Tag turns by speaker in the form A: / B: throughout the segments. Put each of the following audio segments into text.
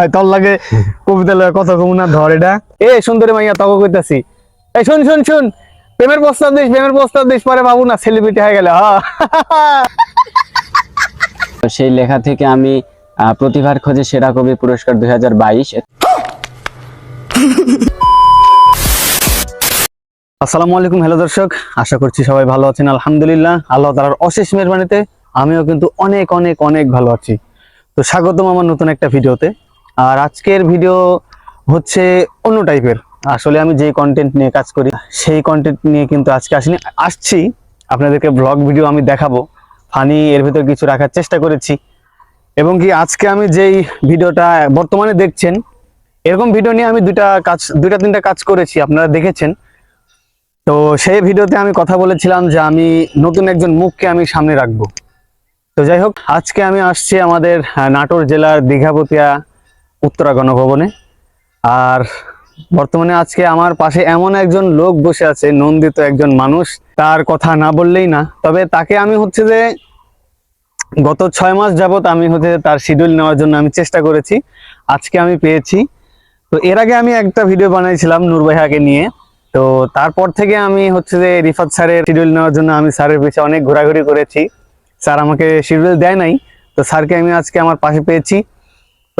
A: ভাই তোর লাগে কবিতা লয়ে কত কম না ধর এটা। এ সুন্দরী মাইয়া তক কইতাছি। এই শুন শুন শুন। প্রেমের প্রস্তাব দিস প্রেমের প্রস্তাব দিস পরে বাবু না সেলিব্রিটি হয়ে গেলে
B: সেই লেখা থেকে আমি প্রতিভার খোঁজে সেরা কবি পুরস্কার দুই হাজার বাইশ।
A: আসসালামু আলাইকুম হ্যালো দর্শক। আশা করছি সবাই ভালো আছেন আলহামদুলিল্লাহ। আল্লাহ তালার অশেষ মেহরবানিতে আমিও কিন্তু অনেক অনেক অনেক ভালো আছি। তো স্বাগতম আমার নতুন একটা ভিডিওতে। আর আজকের ভিডিও হচ্ছে অন্য টাইপের আসলে আমি যে কন্টেন্ট নিয়ে কাজ করি, সেই কন্টেন্ট নিয়ে কিন্তু আজকে আসিনি। আসছি, আপনাদেরকে ব্লগ ভিডিও আমি দেখাবো। ফানি এর ভিতর কিছু রাখার চেষ্টা করেছি। এবং কি আজকে আমি যেই ভিডিওটা বর্তমানে দেখছেন, এরকম ভিডিও নিয়ে আমি দুইটা কাজ, দুইটা তিনটা কাজ করেছি, আপনারা দেখেছেন। তো সেই ভিডিওতে আমি কথা বলেছিলাম যে আমি নতুন একজন মুখকে আমি সামনে রাখব। তো যাই হোক, আজকে আমি আসছি আমাদের নাটোর জেলার দীঘাপতিয়া উত্তরা গণভবনে। আর বর্তমানে আজকে আমার পাশে এমন একজন লোক বসে আছে, নন্দিত একজন মানুষ। তার কথা না বললেই না, তবে তাকে আমি হচ্ছে যে গত ছয় মাস যাবত আমি হচ্ছে তার শিডিউল নেওয়ার জন্য আমি চেষ্টা করেছি, আজকে আমি পেয়েছি। তো এর আগে আমি একটা ভিডিও বানাইছিলাম নূর ভাইয়াকে নিয়ে। তো তারপর থেকে আমি হচ্ছে যে রিফাত স্যারের শিডিউল নেওয়ার জন্য আমি স্যারের পিছনে অনেক ঘোরাঘুরি করেছি। স্যার আমাকে শিডিউল দেয় নাই, তো স্যারকে আমি আজকে আমার পাশে পেয়েছি।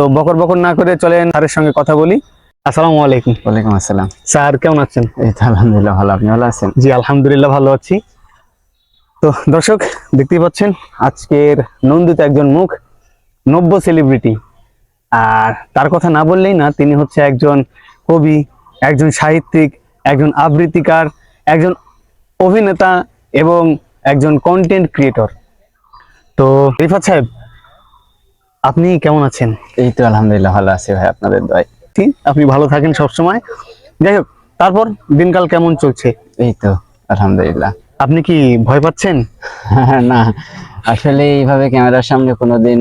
A: তো বকর বকর না করে চলেন স্যারের সঙ্গে কথা বলি। আসসালামু আলাইকুম।
B: ওয়ালাইকুম আসসালাম।
A: স্যার কেমন আছেন?
B: এই তো আলহামদুলিল্লাহ ভালো। আপনি ভালো আছেন?
A: জি আলহামদুলিল্লাহ ভালো আছি। তো দর্শক দেখতেই পাচ্ছেন আজকের নন্দিত একজন মুখ নব্য সেলিব্রিটি আর তার কথা না বললেই না তিনি হচ্ছে একজন কবি একজন সাহিত্যিক একজন আবৃত্তিকার একজন অভিনেতা এবং একজন কন্টেন্ট ক্রিয়েটর তো রিফাত সাহেব আপনি কেমন আছেন?
B: এই তো আলহামদুলিল্লাহ ভালো আছি ভাই আপনাদের দয়
A: আপনি ভালো থাকেন সবসময়। যাই হোক তারপর দিনকাল কেমন চলছে?
B: এই তো আলহামদুলিল্লাহ।
A: আপনি কি ভয় পাচ্ছেন?
B: না আসলে এইভাবে ক্যামেরার সামনে কোনোদিন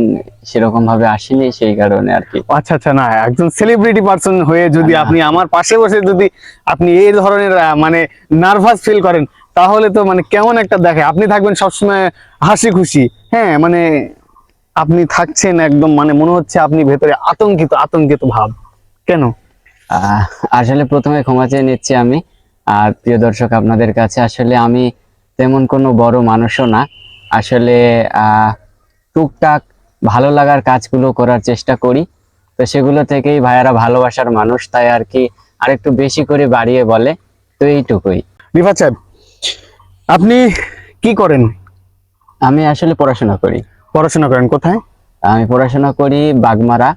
B: সেরকম ভাবে আসেনি সেই কারণে আর কি।
A: আচ্ছা আচ্ছা না একজন সেলিব্রিটি পার্সন হয়ে যদি আপনি আমার পাশে বসে যদি আপনি এই ধরনের মানে নার্ভাস ফিল করেন তাহলে তো মানে কেমন একটা দেখে। আপনি থাকবেন সবসময় হাসি খুশি হ্যাঁ মানে আপনি থাকছেন একদম মানে মনে হচ্ছে আপনি ভেতরে আতঙ্কিত আতঙ্কিত ভাব। কেন?
B: আসলে প্রথমে ক্ষমা চেয়ে নিচ্ছি আমি। আর প্রিয় দর্শক আপনাদের কাছে আসলে আমি তেমন কোনো বড় মানুষও না। আসলে টুকটাক ভালো লাগার কাজগুলো করার চেষ্টা করি। তো সেগুলো থেকেই ভাইয়ারা ভালোবাসার মানুষ তাই আর কি আরেকটু বেশি করে বাড়িয়ে বলে। তো এইটুকুই।
A: রিফাত সাহেব আপনি কি করেন?
B: আমি আসলে পড়াশোনা করি।
A: পড়াশোনা করেন কোথায়?
B: আমি পড়াশোনা করি বাগমারা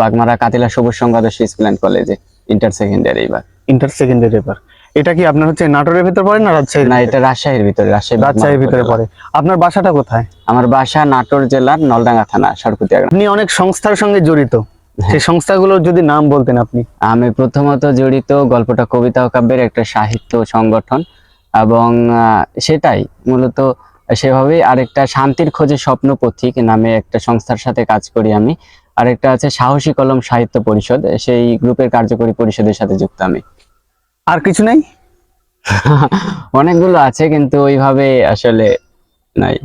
B: বাগমারা কাতিলা সবুজ সংবাদর্শ স্কুল অ্যান্ড কলেজে ইন্টার সেকেন্ডারি এবার।
A: ইন্টার সেকেন্ডারি পেপার এটা কি আপনার হচ্ছে নাটোরের ভিতর পড়ে না রাজশাহী
B: না এটা রাজশাহীর ভিতরে রাজশাহী
A: রাজশাহীর ভিতরে পড়ে। আপনার বাসাটা কোথায়?
B: আমার বাসা নাটোর জেলার নলডাঙ্গা থানা সরকুতিয়া গ্রাম।
A: আপনি অনেক সংস্থার সঙ্গে জড়িত।
B: হ্যাঁ।
A: সেই সংস্থাগুলোর যদি নাম বলতেন আপনি।
B: আমি প্রথমত জড়িত গল্পটা কবিতা ও কাব্যের একটা সাহিত্য সংগঠন এবং সেটাই মূলত সেভাবেই আরেকটা শান্তির খোঁজে স্বপ্ন পথিক নামে একটা সংস্থার সাথে কাজ করি আমি। আরেকটা আছে সাহসী কলম সাহিত্য পরিষদ সেই গ্রুপের কার্যকরী পরিষদের সাথে যুক্ত আমি।
A: আর কিছু নাই?
B: অনেকগুলো আছে কিন্তু ওইভাবে আসলে নাই।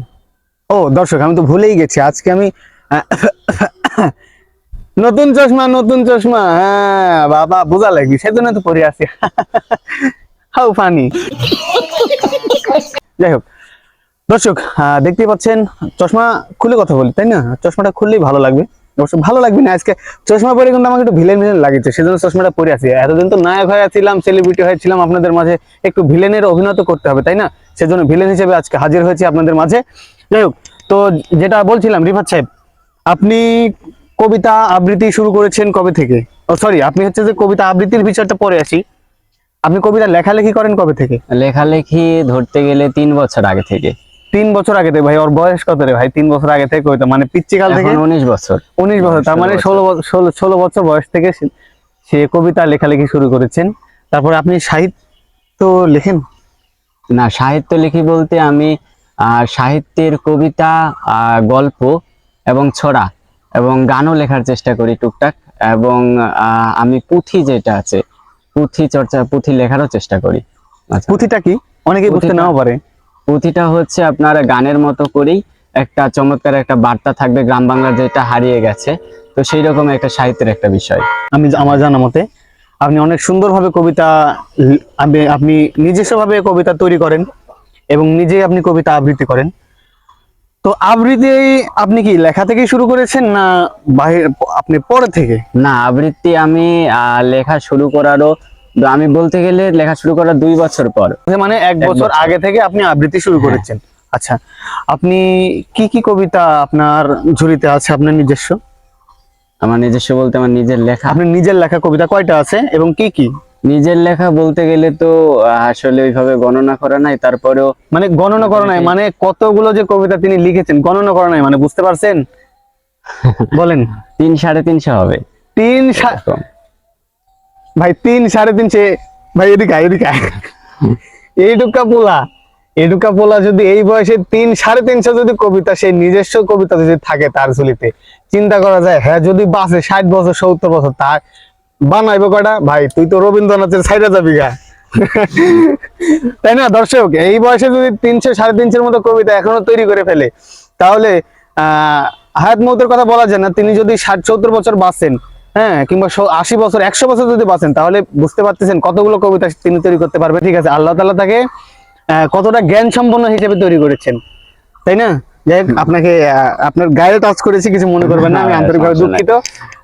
A: ও দর্শক আমি তো ভুলেই গেছি। আজকে আমি নতুন চশমা নতুন চশমা। হ্যাঁ বাবা বোঝা লাগবে সেজন্য তো পরে আছি। How funny. যাই হোক দর্শক আহ, দেখতেই পাচ্ছেন চশমা খুলে কথা বলি তাই না? চশমাটা খুললেই ভালো লাগবে। অবশ্য ভালো লাগবে না আজকে চশমা পরে কিন্তু আমাকে একটু ভিলেন ভিলেন লাগছে সেজন্য চশমাটা পরে আছি। এতদিন তো নায়ক হয়েছিলাম সেলিব্রিটি হয়েছিলাম আপনাদের মাঝে একটু ভিলেনের অভিনয় করতে হবে তাই না? সেজন্য ভিলেন হিসেবে আজকে হাজির হয়েছি আপনাদের মাঝে। যাই হোক তো যেটা বলছিলাম রিফাত সাহেব আপনি কবিতা আবৃত্তি শুরু করেছেন কবে থেকে? ও সরি আপনি হচ্ছে যে কবিতা আবৃত্তির বিষয়টা পরে আসি আপনি কবিতা লেখালেখি করেন কবে থেকে?
B: লেখালেখি ধরতে গেলে তিন বছর আগে থেকে।
A: তিন বছর আগে থেকে ভাই ওর বয়স কত রে ভাই? তিন বছর আগে থেকে কবিতা মানে পিচ্চিকাল থেকে?
B: উনিশ বছর।
A: উনিশ বছর তার মানে ষোলো ষোলো ষোলো বছর বয়স থেকে সে- কবিতা লেখালেখি শুরু করেছেন। তারপর আপনি সাহিত্য লেখেন?
B: না সাহিত্য লিখি বলতে আমি আহ, সাহিত্যের কবিতা আহ, গল্প এবং ছড়া এবং গানও লেখার চেষ্টা করি টুকটাক এবং আহ, আমি পুঁথি যেটা আছে পুঁথি চর্চা পুঁথি লেখারও চেষ্টা করি। আচ্ছা।
A: পুঁথিটা কি? অনেকেই বুঝতে নাও পারে।
B: পুঁথিটা হচ্ছে আপনার গানের মতো করেই একটা চমৎকার একটা বার্তা থাকবে গ্রাম বাংলার যেটা হারিয়ে গেছে। তো সেই রকম একটা সাহিত্যের একটা বিষয়।
A: আমি আমার জানা মতে আপনি অনেক সুন্দরভাবে কবিতা আপনি নিজস্বভাবে কবিতা তৈরি করেন এবং নিজেই আপনি কবিতা আবৃত্তি করেন। তো আবৃত্তি আপনি কি লেখা থেকে শুরু করেছেন না বাহির আপনি পরে থেকে?
B: না আবৃত্তি আমি লেখা শুরু করারও আমি বলতে গেলে লেখা শুরু করার দুই বছর পর।
A: মানে এক বছর। আগে থেকে আপনি আবৃত্তি শুরু
B: হ্যাঁ।
A: করেছেন। আচ্ছা আপনি কি কি কবিতা আপনার ঝুলিতে আছে আপনার নিজস্ব?
B: আমার নিজস্ব বলতে আমার নিজের লেখা।
A: আপনি নিজের লেখা কবিতা কয়টা আছে এবং কি কি?
B: নিজের লেখা বলতে গেলে তো আসলে ওইভাবে গণনা করা নাই তারপরেও
A: মানে গণনা করা নাই মানে কতগুলো যে কবিতা তিনি লিখেছেন গণনা করা নাই মানে বুঝতে পারছেন? বলেন।
B: তিন সাড়ে তিনশো হবে।
A: তিন। ভাই, তিন, সাড়ে তিনশে ভাই, এদিকে এদিকে। এইটুকা পোলা এইটুকা পোলা যদি এই বয়সে তিন, সাড়ে তিনশো যদি কবিতা সেই নিজস্ব কবিতা যদি থাকে তার ঝুলিতে, চিন্তা করা যায় হ্যাঁ যদি বাসে ষাট বছর, সত্তর বছর তার বানাইবো কয়টা? ভাই, তুই তো রবীন্দ্রনাথের সাইডে যাবি গা। তাই না, দর্শক? এই বয়সে যদি তিনশো, সাড়ে তিনশোর মতো কবিতা এখনও তৈরি করে ফেলে, তাহলে, আহ, হায়াত মৌতের কথা বলা যায় না, তিনি যদি ষাট, সত্তর বছর বাঁচেন হ্যাঁ কিংবা আশি বছর একশো বছর যদি বাঁচেন তাহলে বুঝতে পারতেছেন কতগুলো কবিতা তিনি তৈরি করতে পারবে ঠিক আছে? আল্লাহ তালা তাকে কতটা জ্ঞান সম্পন্ন হিসেবে তৈরি করেছেন তাই না? যাই আপনাকে আপনার গায়ে টাচ করেছি কিছু মনে করবেন না আমি
B: হ্যাঁ,
A: আন্তরিকভাবে দুঃখিত।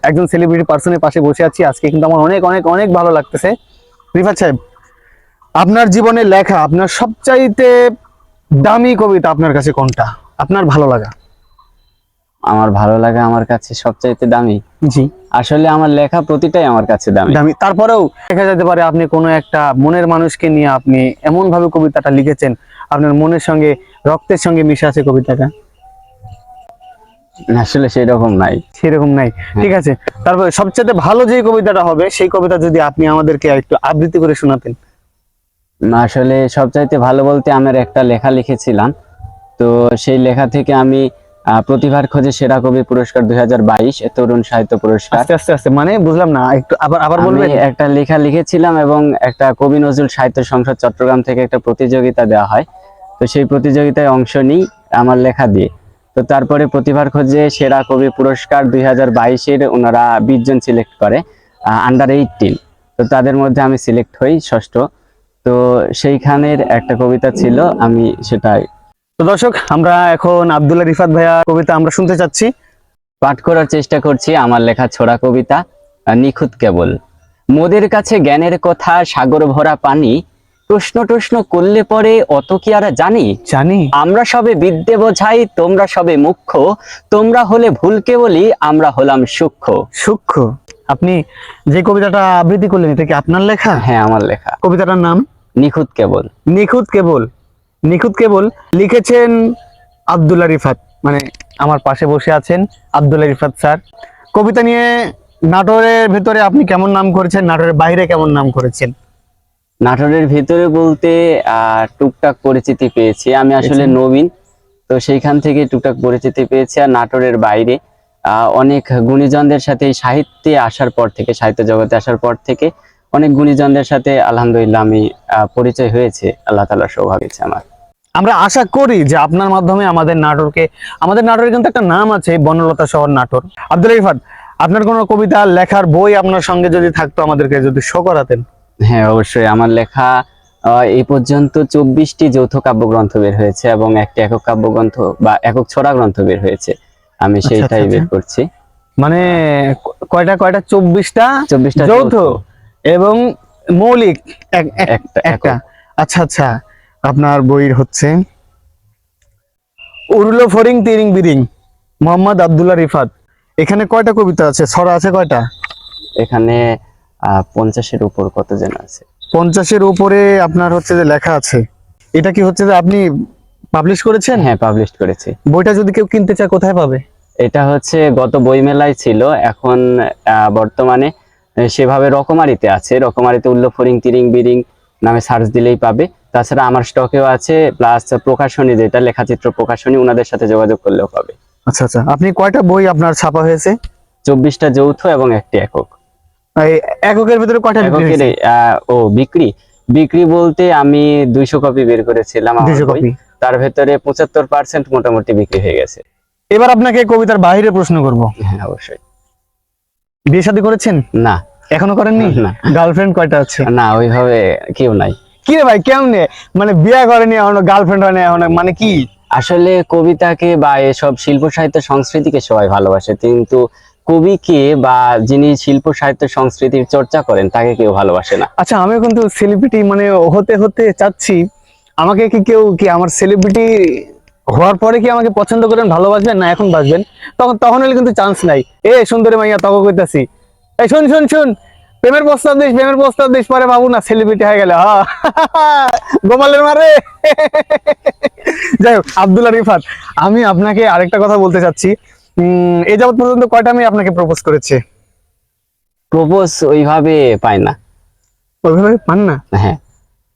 A: একজন সেলিব্রিটি পার্সনের পাশে বসে আছি আজকে কিন্তু আমার অনেক অনেক অনেক ভালো লাগতেছে। রিফাত সাহেব আপনার জীবনে লেখা আপনার সবচাইতে দামি কবিতা আপনার কাছে কোনটা? আপনার ভালো লাগা?
B: আমার ভালো লাগে আমার কাছে সবচাইতে দামি।
A: জি।
B: আসলে আমার লেখা প্রতিটাই আমার কাছে দামি।
A: দামি। তারপরেও দেখা যেতে পারে আপনি কোনো একটা মনের মানুষকে নিয়ে আপনি এমন ভাবে কবিতাটা লিখেছেন আপনার মনের সঙ্গে রক্তের সঙ্গে মিশে আছে কবিতাটা?
B: আসলে সেই রকম নাই।
A: সেরকম নাই। ঠিক আছে। তারপরে সবচেয়ে ভালো যে কবিতাটা হবে সেই কবিতা যদি আপনি আমাদেরকে একটু আবৃত্তি করে শোনাতেন।
B: আসলে সবচাইতে ভালো বলতে আমার একটা লেখা লিখেছিলাম। তো সেই লেখা থেকে আমি প্রতিভার খোঁজে সেরা কবি পুরস্কার দুই হাজার তরুণ সাহিত্য পুরস্কার।
A: আস্তে আস্তে আস্তে মানে বুঝলাম না একটু আবার আবার বলবেন?
B: একটা লেখা লিখেছিলাম এবং একটা কবি নজরুল সাহিত্য সংসদ চট্টগ্রাম থেকে একটা প্রতিযোগিতা দেওয়া হয়। তো সেই প্রতিযোগিতায় অংশ নিই আমার লেখা দিয়ে। তো তারপরে প্রতিভার খোঁজে সেরা কবি পুরস্কার দুই হাজার বাইশের ওনারা বিশ জন সিলেক্ট করে আন্ডার এইটিন তো তাদের মধ্যে আমি সিলেক্ট হই ষষ্ঠ। তো সেইখানের একটা কবিতা ছিল আমি সেটাই
A: তো দর্শক আমরা এখন আব্দুল্লাহ রিফাত ভাইয়া কবিতা আমরা শুনতে চাচ্ছি।
B: পাঠ করার চেষ্টা করছি আমার লেখা ছোড়া কবিতা নিখুঁত কেবল। মোদের কাছে জ্ঞানের কথা সাগর ভরা পানি প্রশ্ন টশ্ন করলে পরে অত কি আর জানি?
A: জানি।
B: আমরা সবে বিদ্যে বোঝাই তোমরা সবে মুখ্য। তোমরা হলে ভুলকে বলি আমরা হলাম সূক্ষ্ম।
A: সূক্ষ্ম। আপনি যে কবিতাটা আবৃত্তি করলেন এটা কি আপনার লেখা?
B: হ্যাঁ আমার লেখা।
A: কবিতাটার নাম?
B: নিখুঁত কেবল।
A: নিখুঁত কেবল। নিখুঁত কেবল লিখেছেন আব্দুল্লাহ রিফাত মানে আমার পাশে বসে আছেন আব্দুল্লাহ রিফাত স্যার। কবিতা নিয়ে নাটোরের ভেতরে আপনি কেমন নাম করেছেন? নাটোরের বাইরে কেমন নাম করেছেন?
B: নাটোরের ভিতরে বলতে টুকটাক পরিচিতি পেয়েছি। আমি আসলে নবীন তো সেইখান থেকে টুকটাক পরিচিতি পেয়েছি আর নাটোরের বাইরে। আহ, অনেক গুণীজনদের সাথে এই সাহিত্যে আসার পর থেকে সাহিত্য জগতে আসার পর থেকে অনেক গুণীজনদের সাথে আলহামদুলিল্লাহ আমি আহ, পরিচয় হয়েছে। আল্লাহ তালার সৌভাগ্য আমার।
A: আমরা আশা করি যে আপনার মাধ্যমে আমাদের নাটোরকে আমাদের নাটোরের কিন্তু একটা নাম আছে বনলতা শহর নাটোর। আব্দুল্লাহ রিফাত আপনার কোনো কবিতা লেখার বই আপনার সঙ্গে যদি থাকতো আমাদেরকে যদি শো করাতেন?
B: হ্যাঁ অবশ্যই। আমার লেখা এই পর্যন্ত চব্বিশটি যৌথ কাব্যগ্রন্থ বের হয়েছে এবং একটি একক কাব্যগ্রন্থ বা একক ছড়া গ্রন্থ বের হয়েছে। আমি
A: আচ্ছা,
B: সেইটাই
A: আচ্ছা,
B: বের করছি।
A: মানে কয়টা কয়টা? চব্বিশটা?
B: চব্বিশটা
A: যৌথ? এবং মৌলিক এক- এক-
B: একটা
A: একটা। আচ্ছা আচ্ছা। আপনার বইয়ের হচ্ছে উরুলো ফরিং তিরিং বিরিং মোহাম্মদ আব্দুল্লাহ রিফাত। এখানে কয়টা কবিতা আছে? ছড়া আছে কয়টা?
B: এখানে পঞ্চাশের উপর কত জন আছে?
A: পঞ্চাশের উপরে আপনার হচ্ছে যে লেখা আছে। এটা কি হচ্ছে যে আপনি পাবলিশ করেছেন?
B: হ্যাঁ পাবলিশ করেছি।
A: বইটা যদি কেউ কিনতে চায় কোথায় পাবে?
B: এটা হচ্ছে গত বইমেলায় ছিল। এখন বর্তমানে সেভাবে রকমারিতে আছে। রকমারিতে উল্লো ফরিং তিরিং বিরিং নামে সার্চ দিলেই পাবে। তাছাড়া আমার স্টকেও আছে প্লাস প্রকাশনী যেটা লেখাচিত্র প্রকাশনী ওনাদের সাথে যোগাযোগ করলেও পাবে।
A: আচ্ছা আচ্ছা। আপনি কয়টা বই আপনার ছাপা হয়েছে?
B: চব্বিশটা যৌথ এবং একটি একক।
A: এককের ভিতরে কয়টা বিক্রি
B: ও বিক্রি। বিক্রি বলতে আমি দুইশো কপি বের করেছিলাম আমার
A: 200
B: বই।
A: কপি
B: তার ভেতরে পঁচাত্তর পার্সেন্ট মোটামুটি বিক্রি হয়ে গেছে।
A: এবার আপনাকে কবিতার বাইরে প্রশ্ন করব।
B: হ্যাঁ অবশ্যই।
A: বিয়ে শাদী করেছেন?
B: না।
A: এখনও করেননি?
B: না।
A: গার্লফ্রেন্ড কয়টা আছে?
B: না ওইভাবে কেউ নাই।
A: কি রে ভাই কেমনে? মানে বিয়ে করেনি এখনও গার্লফ্রেন্ড হয়নি এখনও মানে কি?
B: আসলে কবিতাকে বা এসব শিল্প সাহিত্য সংস্কৃতিকে সবাই ভালোবাসে কিন্তু কবিকে বা যিনি শিল্প সাহিত্য সংস্কৃতির চর্চা করেন তাকে কেউ ভালোবাসে না।
A: আচ্ছা আমি কিন্তু সেলিব্রিটি মানে হতে হতে চাচ্ছি। আমাকে কি কেউ কি আমার সেলিব্রিটি হওয়ার পরে কি আমাকে পছন্দ করেন ভালোবাসবেন? না এখন বাসবেন। তখন তখন হলে কিন্তু চান্স নাই। এ সুন্দরী মাইয়া তখন কইতাছি। এই শুন শুন শুন। প্রেমের প্রস্তাব দিস প্রেমের প্রস্তাব দিস পরে বাবু না সেলিব্রিটি হয়ে গেলে গোপালের মারে যাই হোক আব্দুল্লাহ রিফাত আমি আপনাকে আরেকটা কথা বলতে চাচ্ছি। এই যাবত পর্যন্ত কয়টা মেয়ে আপনাকে প্রপোজ করেছে?
B: প্রপোজ ওইভাবে পায় না।
A: ওইভাবে পান না?
B: হ্যাঁ।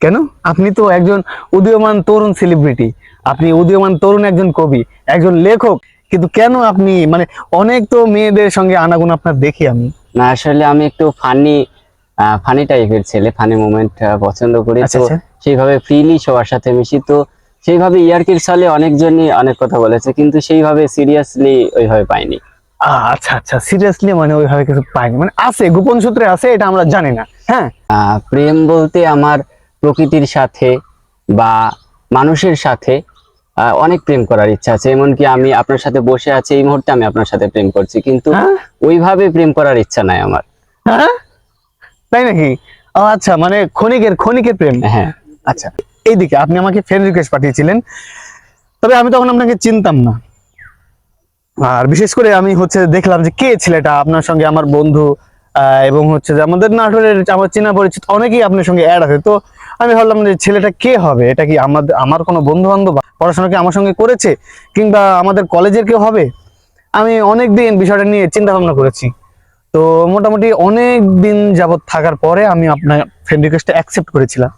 A: কেন? আপনি তো একজন উদীয়মান তরুণ সেলিব্রিটি আপনি উদীয়মান তরুণ একজন কবি একজন লেখক কিন্তু কেন আপনি মানে অনেক তো মেয়েদের সঙ্গে আনাগুন আপনার দেখি আমি।
B: না আসলে আমি একটু ফানি ফানি টাইপের ছেলে ফানি মোমেন্ট পছন্দ করি।
A: আচ্ছা,
B: তো
A: আচ্ছা।
B: সেইভাবে ফ্রিলি সবার সাথে মিশি। তো সেইভাবে ইয়ার্কির সালে অনেকজনই অনেক কথা বলেছে কিন্তু সেইভাবে সিরিয়াসলি ওইভাবে পাইনি।
A: আচ্ছা আচ্ছা। সিরিয়াসলি মানে ওইভাবে কিছু পাইনি। মানে আছে গোপন সূত্রে আছে এটা আমরা জানি না। হ্যাঁ?
B: প্রেম বলতে আমার প্রকৃতির সাথে বা মানুষের সাথে অনেক প্রেম করার ইচ্ছা আছে। এমনকি আমি আপনার সাথে বসে আছি এই মুহূর্তে আমি আপনার সাথে প্রেম করছি কিন্তু
A: হ্যাঁ?
B: ওইভাবে প্রেম করার ইচ্ছা নাই আমার।
A: হ্যাঁ? তাই নাকি? আচ্ছা মানে ক্ষণিকের ক্ষণিকের প্রেম?
B: হ্যাঁ।
A: আচ্ছা এইদিকে আপনি আমাকে ফ্রেন্ড রিকোয়েস্ট পাঠিয়েছিলেন। তবে আমি তখন আপনাকে চিনতাম না। আর বিশেষ করে আমি হচ্ছে দেখলাম যে কে ছেলেটা আপনার সঙ্গে আমার বন্ধু আহ, এবং হচ্ছে যে আমাদের নাটোরের আমার চেনা পরিচিত অনেকেই আপনার সঙ্গে অ্যাড আছে। তো আমি ভাবলাম যে ছেলেটা কে হবে? এটা কি আমাদের, আমার কোনো বন্ধু বান্ধব পড়াশোনা কি আমার সঙ্গে করেছে? কিংবা আমাদের কলেজের কেউ হবে? আমি অনেক দিন বিষয়টা নিয়ে চিন্তা ভাবনা করেছি। তো মোটামুটি অনেক দিন যাবৎ থাকার পরে আমি আপনার ফ্রেন্ড রিকোয়েস্টটা অ্যাকসেপ্ট করেছিলাম।